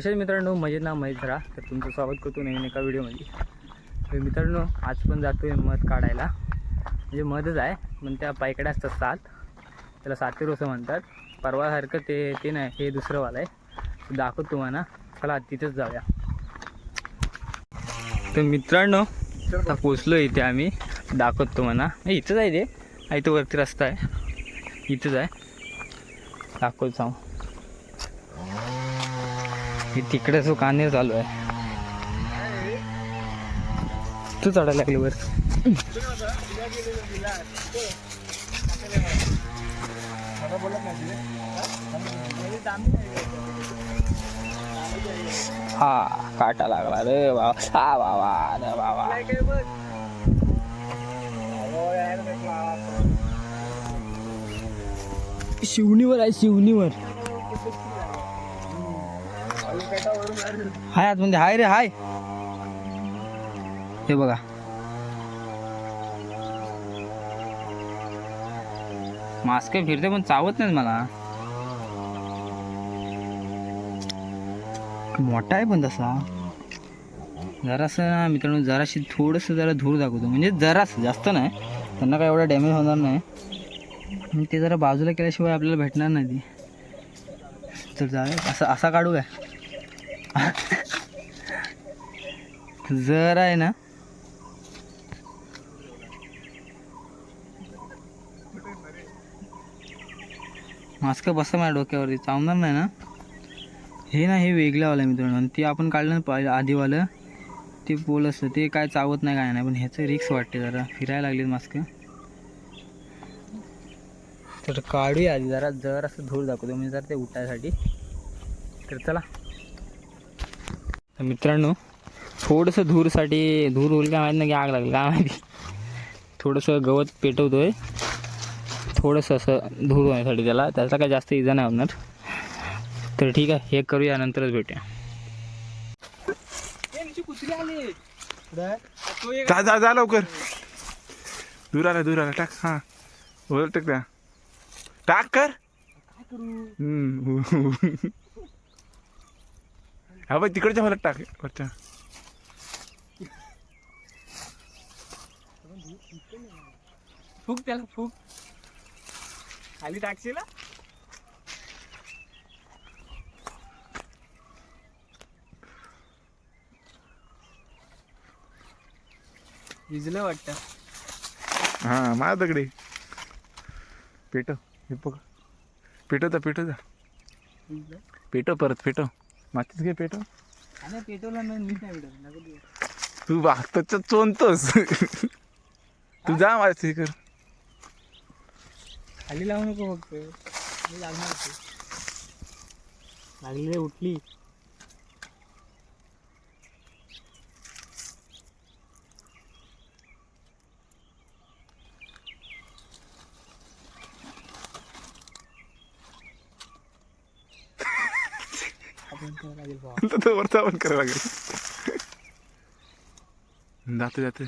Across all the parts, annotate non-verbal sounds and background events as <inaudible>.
कशा मित्रांनो? मजेत ना? मजेत राहा. तर तुमचं स्वागत करतो नवीन एका व्हिडिओमध्ये. तर मित्रांनो आज पण जातो आहे मध काढायला. म्हणजे मधच आहे पण त्या पायकड्या असतात सात. त्याला साते असं म्हणतात. परवासारखं ते ते नाही हे दुसरंवालं आहे. तर तुम्हाला. चला तिथंच जाऊया. तर मित्रांनो आता पोचलो इथे आम्ही. दाखवत तुम्हाला. इथंच आहे ते. इथं वरती रस्ता आहे. इथंच आहे. दाखवत सांग हे तिकडे जो कानेर चालू आहे. तू चढायला लागली वर. हा काटा लागला रे बाबा. हा बाबा रे बाबा. शिवणीवर आहे शिवणीवर. हाय आतमध्ये म्हणजे हाय रे हाय. हे बघा. मास्क फिरते पण चावत नाही मला. मोठा आहे पण तसा. जरासं ना मित्रांनो जराशी थोडंसं जरा धूर दाखवतो. म्हणजे जरासं जास्त नाही. त्यांना काय एवढा डॅमेज होणार नाही. ते जरा बाजूला केल्याशिवाय आपल्याला भेटणार नाही ती. तर जाऊया. असा असा काढू काय <laughs> जर आहे ना. मास्क बसा माझ्या डोक्यावरती चावणार नाही ना? हे ना हे वेगळं वालं मित्रांनो. आणि ते आपण काढलं ना पाहिलं आधीवालं ते पोल असतं ते काय चावत नाही काय नाही. पण ह्याचं रिक्स वाटते जरा. फिरायला लागले मास्क. तर काढूया आधी जरा. जर असं धूर दाखवतो. म्हणजे जरा ते उठायसाठी. तर चला. तर मित्रांनो थोडंसं धूरसाठी धूर होईल काय माहीत नाही की आग लागेल काय माहिती. थोडंसं गवत पेटवतोय. थोडंसं असं धूर होण्यासाठी त्याला. त्याचा काय जास्त इजा नाही होणार. तर ठीक आहे हे करूया नंतरच भेटूया. जा जा जा लवकर. दूर आला दूर आला. टाक हा. वर टाक टाक कर. हम्म. हा बाई तिकडच्या मला टाक. वरच्या. फूक त्याला फूक. खाली टाकशील? विजलं वाटतं. हा माझ्या दगडे. पेटव हे बघ पेटवता पेटवता पेटव परत पेटव. मातीच घे पेटव? आणि पेटवला नाही मीच नाही भेटत. नको देऊ. तू वागतच चोनतोस तू जा माझ्या कर. खाली लावू नको फक्त. मी लागणार होती. लागली रे उठली आपण करावं लागेल भावा. तर तो वरचा पण करावं लागेल जाते जाते.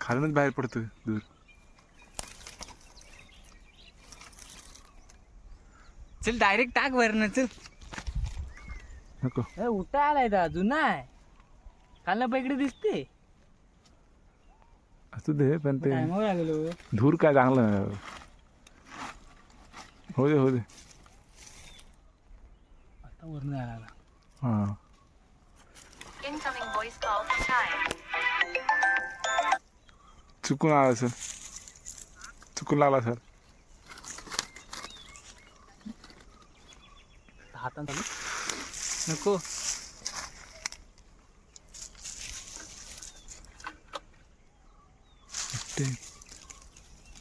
खालूनच बाहेर पडतोय दूर चल डायरेक्ट टाक वरनं चल नको ए, उठा आलाय दा जुना आहे खालना पैकडे दिसते असू दे पण ते धूर काय चांगलं नाही हो दे हो दे. आता वरनं यायला लागला. हा. Incoming voice call from Kai. चुकून आला सर. चुकून लागला सर. हातात आलं नको.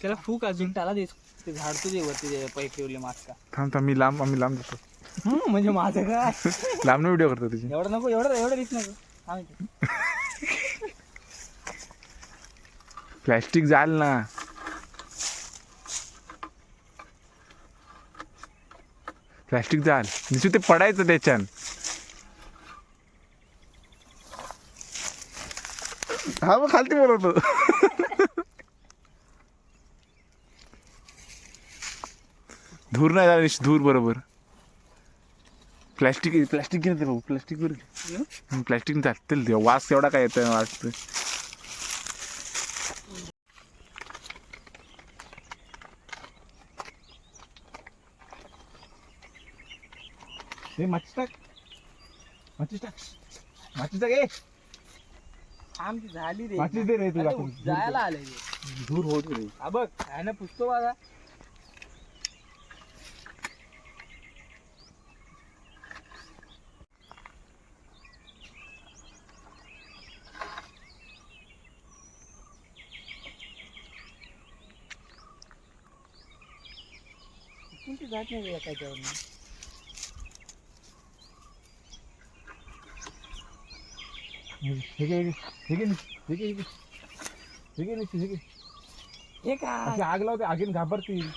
त्याला फूक अजून. त्याला दे ते झाड तुझे वरती ते पै ठेवले मास्का थांब थांब मी लांब आम्ही लांब जातो. म्हणजे माझं काय? <laughs> लांब व्हिडिओ करतो तुझी. एवढं नको एवढं एवढं रिस्क नको. हा. प्लॅस्टिक जाल ना. प्लॅस्टिक जाल. दिसू ते पडायचं त्याच्यान. हा मग खालती बोलवतो. <laughs> धूर नाही झाला निश्चित धूर बरोबर. प्लॅस्टिक प्लॅस्टिक घेऊन भाऊ प्लॅस्टिक वर प्लॅस्टिक चालतील ते वास एवढा काय येतं वास हे माचीस टाक. माचीस टाक. माचीस टाक ए. आमची झाली रे. माचीस दे रे तू अरे, टाकून. जायला आले रे. धूर होत रे. हा बघ आहे ना पुसतो कोणती जात नाही रे त्याच्यावर हे हे हे हे हे. हे हे. हे का? आग लावते आगीन घाबरतील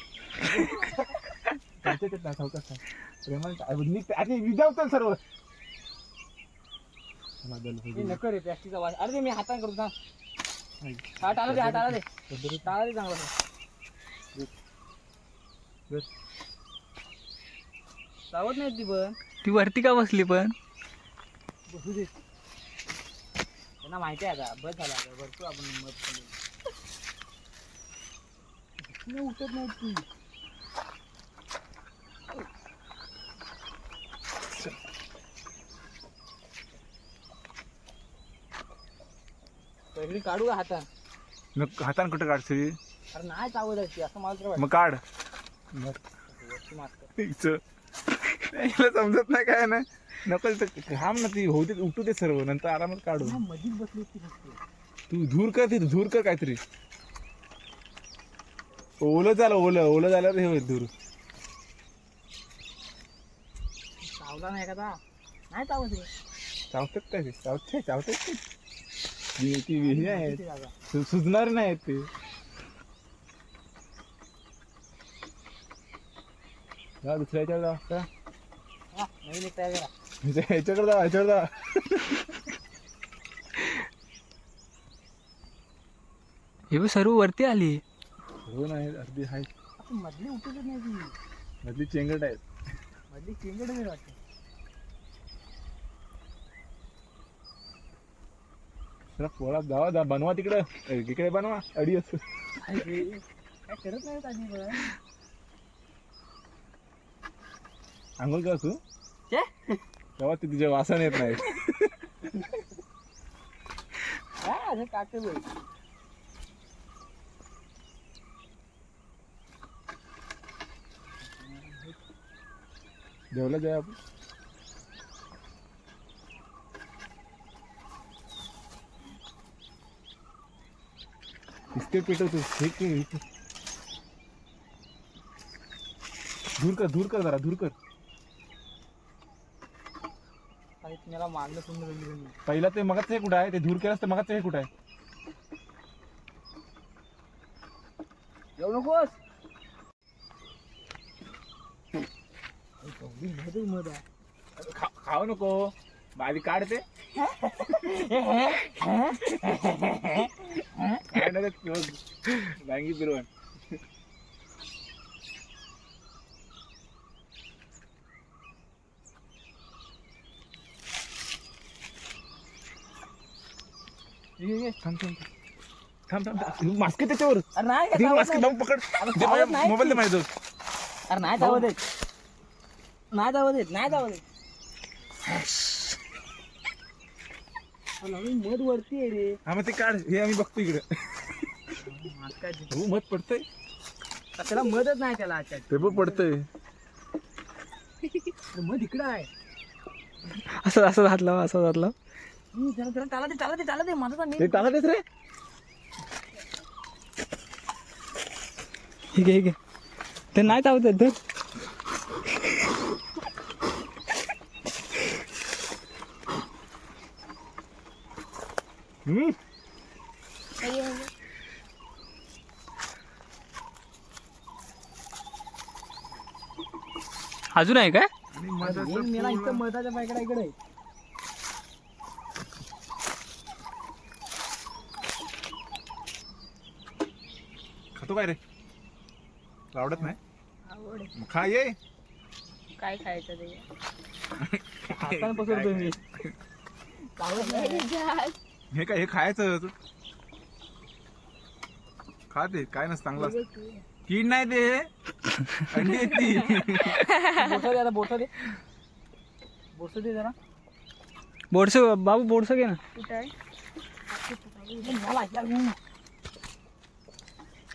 सर्व. हे हे. नको रे प्लॅस्टिकचा वास. अरे ते मी हाताने करतो ना हात आला दे हात आला दे. टाळा दे चांगला. बस. चावत नाही ती पण. ती वरती का बसली पण? बसू दे. त्यांना माहिती आहे आता बस झाला आता भरपूर आपण मत केली. नाही उठत नाही ती. पहिली काढू का हातात मग हाताने कुठं काढते अरे नाही चावत आहे ती असं मला तर मग काढ. वाटतं वरती मारतं. हिला समजत नाही काय नाही नको तिथं घाम ना ती होते उठू दे सर्व नंतर आरामात काढू. मधीच बसली ती. तू धूर कर ती धूर कर काहीतरी. ओलं झालं ओलं ओलं झाल्यावर हे होईल धूर. चावला नाही नाही चावत. चावतात काय ते? चावते चावतात ते. ती- ती आहे. किती जागा. सु- सुजणार नाही ते. जा दुसऱ्या याच्यावर जा जा. हा, ह्याच्याकडे जा ह्याच्याकडे जा. हे बघ सर्व वरती आली. हो नाही अर्धी आहे मधली उठतच नाही ती. मधली चेंगट आहेत. मधली चिंगड नाही वाटत. पोळात जावा जा बनवा तिकडं. ए, इकडे बनवा अडी असं. काय करत नाही आधी आंघोळ कर तू. छे? तेव्हा ते तुझ्या वासन येत नाही असं बघ जेवलं जाय आपण? हे. दूर कर दूर कर जरा दूर कर। पहिला ते मगाच हे कुठं आहे? ते दूर केलंस तर मगाच हे कुठं आहे? येऊ नकोस. मध आहे खा- खाऊ नको. बाजी काढते <laughs> काय नको बँगी फिरवण. थांब थांब. थांब थांब थांब. मास्क त्याच्यावर. अरे नाही दे मास्क पकड. दे माझ्या मोबाईल दे ती. माझ्या अरे नाही जावं देत. नाही जावं देत नाही जावं देत. अरे नवीन मध वरती आहे रे. हा मग ते काढ. हे आम्ही बघतो इकडे. हो मत पडतंय? त्याला मधच नाही त्याला ते पण पडतंय. मध इकडं आहे. असं असं घातलं असं घातलं हम्म, टाला दे टाला दे टाला दे माझा तर ते रे. ठीक आहे ठीक आहे ते नाही चावत आहेत हम्म. अजून आहे काय? मेला इथं मधाच्या पायकडा इकडे खातो काय रे? आवडत नाही? मग खा ये. काय खायचं ते? हाताने पसरतोय मी हे काय हे खायचं तू? खा ते काय नसतं चांगलं असतं. कीड नाही ते अंडी आहेत ती. बोरसा दे आता दे. दे जरा. बाबू बोरसा घे ना. कुठं आहे?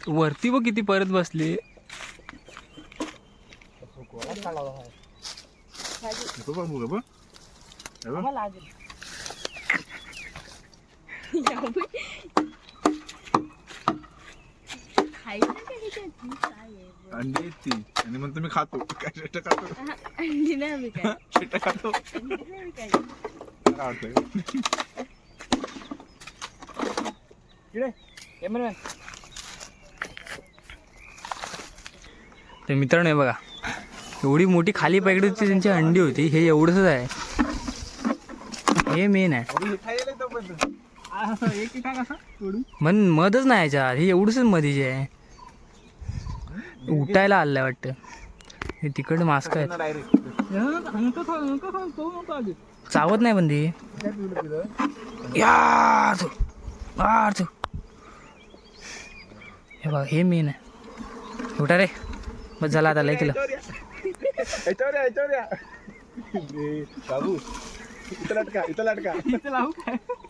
वरती बघ किती परत बसली. हे? अंडी आणि मग तुम्ही खातो. काय शेट खातो? अंडी नाही आम्ही <laughs> काय शेट खातो काय काय वाटतंय तर मित्रांनो हे बघा. एवढी मोठी खाली पॅकेटची त्यांची अंडी होती हे एवढंच आहे. हे मेन आहे. मन मधच नाही याच्यात हे एवढंच मधीचे आहे. उठायला आलंय वाटतं. हे तिकड मास्क आहेत. चावत नाही पण ती. यार हे बघा हे मेन आहे. उठा रे. बस झाला आता लय केलं.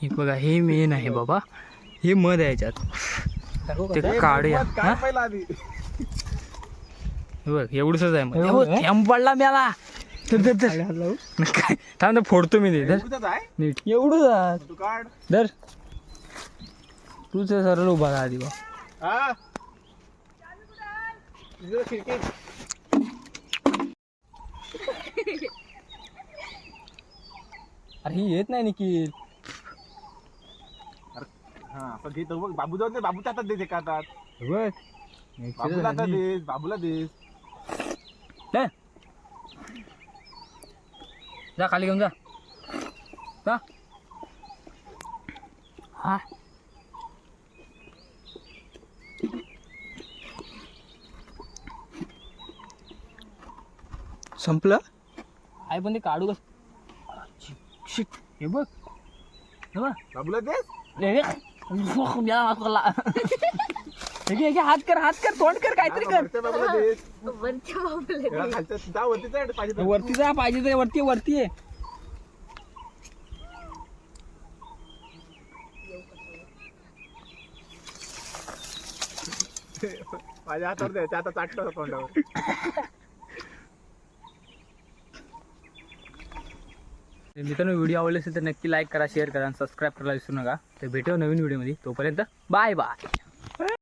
हे बघा हे मेन आहे बाबा. हे मध आहे याच्यात. ते काढूया. मग बघ एवढंच आहे? हे थेंब पडला धर. काय थांब ना फोडतो मी ते. नीट. एवढं तू काढ. धर. तूच सरळ उभा राहा आधी बा. हा. <laughs> अरे ही येत नाही निखिल. हा असं घेतो बघ बाबू जाऊन दे बाबूच्या हातात. देते का हातात बघ बाबूला आता देस बाबूला देस. ले. जा खाली घेऊन जा. जा. हा. संपलं? आहे पण ते काढू कस शिट हे बघ. हे बघ. बाबूला देस हे घे. याला माफ करला. हे घे, हे घे, हात कर हात कर. तोंड कर काहीतरी कर. वरच्या बाबूला देस वरच्या बाबूला त्याला खालच्या जा वरती चढ पाहिजे तर. वरती जा पाहिजे ते वरती वरती आहे. <laughs> माझ्या हातावर द्यायचं आता चाटलं तोंडावर. मित्रांनो व्हिडिओ आवडले असेल तर नक्की लाईक करा शेअर करा आणि सबस्क्राईब करायला विसरू नका. तर भेटू नवीन व्हिडिओमध्ये तोपर्यंत बाय बाय